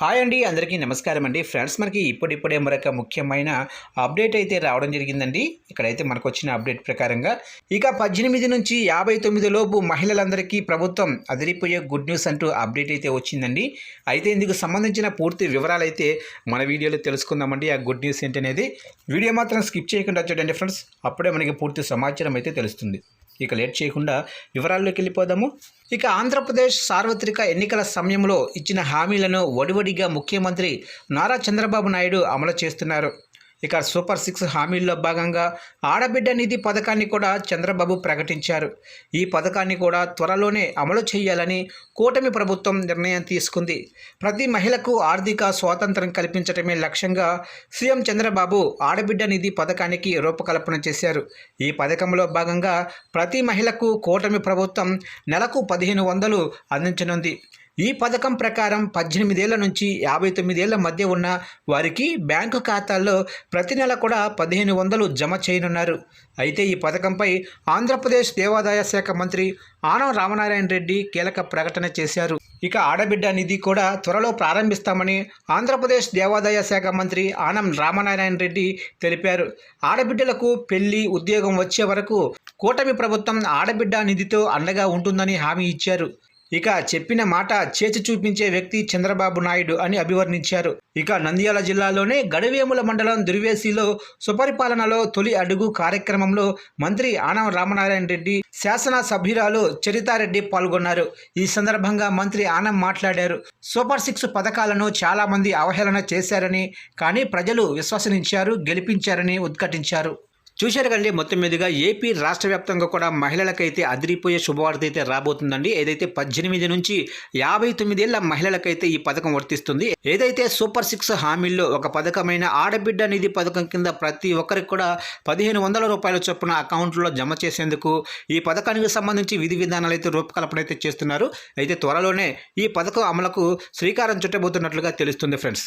Hi అండి అందరికీ నమస్కారం అండి. ఫ్రెండ్స్ మనకి ఇప్పుడిప్పుడే మరొక ముఖ్యమైన అప్డేట్ అయితే రావడం జరిగిందండి. ఇక్కడైతే మనకు వచ్చిన అప్డేట్ ప్రకారంగా ఇక పద్దెనిమిది నుంచి యాభై తొమ్మిది లోపు మహిళలందరికీ ప్రభుత్వం అదిరిపోయే గుడ్ న్యూస్ అంటూ అప్డేట్ అయితే వచ్చిందండి. అయితే ఇందుకు సంబంధించిన పూర్తి వివరాలు అయితే మన వీడియోలో తెలుసుకుందామండి. ఆ గుడ్ న్యూస్ ఏంటనేది వీడియో మాత్రం స్కిప్ చేయకుండా చూడండి ఫ్రెండ్స్. అప్పుడే మనకి పూర్తి సమాచారం అయితే తెలుస్తుంది. ఇక లేట్ చేయకుండా వివరాల్లోకి వెళ్ళిపోదాము. ఇక ఆంధ్రప్రదేశ్ సార్వత్రిక ఎన్నికల సమయంలో ఇచ్చిన హామీలను వడివడిగా ముఖ్యమంత్రి నారా చంద్రబాబు నాయుడు అమలు చేస్తున్నారు. ఇక సూపర్ సిక్స్ హామీల్లో భాగంగా ఆడబిడ్డ నిధి పథకాన్ని కూడా చంద్రబాబు ప్రకటించారు. ఈ పథకాన్ని కూడా త్వరలోనే అమలు చేయాలని కూటమి ప్రభుత్వం నిర్ణయం తీసుకుంది. ప్రతి మహిళకు ఆర్థిక స్వాతంత్రం కల్పించడమే లక్ష్యంగా సీఎం చంద్రబాబు ఆడబిడ్డ నిధి పథకానికి రూపకల్పన చేశారు. ఈ పథకంలో భాగంగా ప్రతి మహిళకు కూటమి ప్రభుత్వం నెలకు పదిహేను వందలు అందించనుంది. ఈ పథకం ప్రకారం పద్దెనిమిదేళ్ళ నుంచి యాభై తొమ్మిదేళ్ళ మధ్య ఉన్న వారికి బ్యాంకు ఖాతాల్లో ప్రతి నెల కూడా పదిహేను వందలు జమ చేయనున్నారు. అయితే ఈ పథకంపై ఆంధ్రప్రదేశ్ దేవాదాయ శాఖ మంత్రి ఆనం రామనారాయణ రెడ్డి కీలక ప్రకటన చేశారు. ఇక ఆడబిడ్డ నిధి కూడా త్వరలో ప్రారంభిస్తామని ఆంధ్రప్రదేశ్ దేవాదాయ శాఖ మంత్రి ఆనం రామనారాయణ రెడ్డి తెలిపారు. ఆడబిడ్డలకు పెళ్ళి ఉద్యోగం వచ్చే వరకు కూటమి ప్రభుత్వం ఆడబిడ్డ నిధితో అండగా ఉంటుందని హామీ ఇచ్చారు. ఇక చెప్పిన మాట చేసి చూపించే వ్యక్తి చంద్రబాబు నాయుడు అని అభివర్ణించారు. ఇక నంద్యాల జిల్లాలోనే గడివేముల మండలం దుర్వేసిలో సుపరిపాలనలో తొలి అడుగు కార్యక్రమంలో మంత్రి ఆనం రామనారాయణ రెడ్డి శాసన సభ్యురాలు చరితారెడ్డి పాల్గొన్నారు. ఈ సందర్భంగా మంత్రి ఆనం మాట్లాడారు. సూపర్ సిక్స్ పథకాలను చాలామంది అవహేళన చేశారని కానీ ప్రజలు విశ్వసనించారు గెలిపించారని ఉద్ఘాటించారు. చూశారు కండి మొత్తం మీదుగా ఏపీ రాష్ట్ర వ్యాప్తంగా కూడా మహిళలకైతే అదిరిపోయే శుభవార్త అయితే రాబోతుందండి. ఏదైతే పద్దెనిమిది నుంచి యాభై తొమ్మిదేళ్ళ మహిళలకైతే ఈ పథకం వర్తిస్తుంది ఏదైతే సూపర్ సిక్స్ హామీల్లో ఒక పథకమైన ఆడబిడ్డ నిధి పథకం కింద ప్రతి ఒక్కరికి కూడా పదిహేను వందల రూపాయల చొప్పున అకౌంట్లో జమ చేసేందుకు ఈ పథకానికి సంబంధించి విధి విధానాలు అయితే రూపకల్పన అయితే చేస్తున్నారు. అయితే త్వరలోనే ఈ పథకం అమలుకు శ్రీకారం చుట్టబోతున్నట్లుగా తెలుస్తుంది ఫ్రెండ్స్.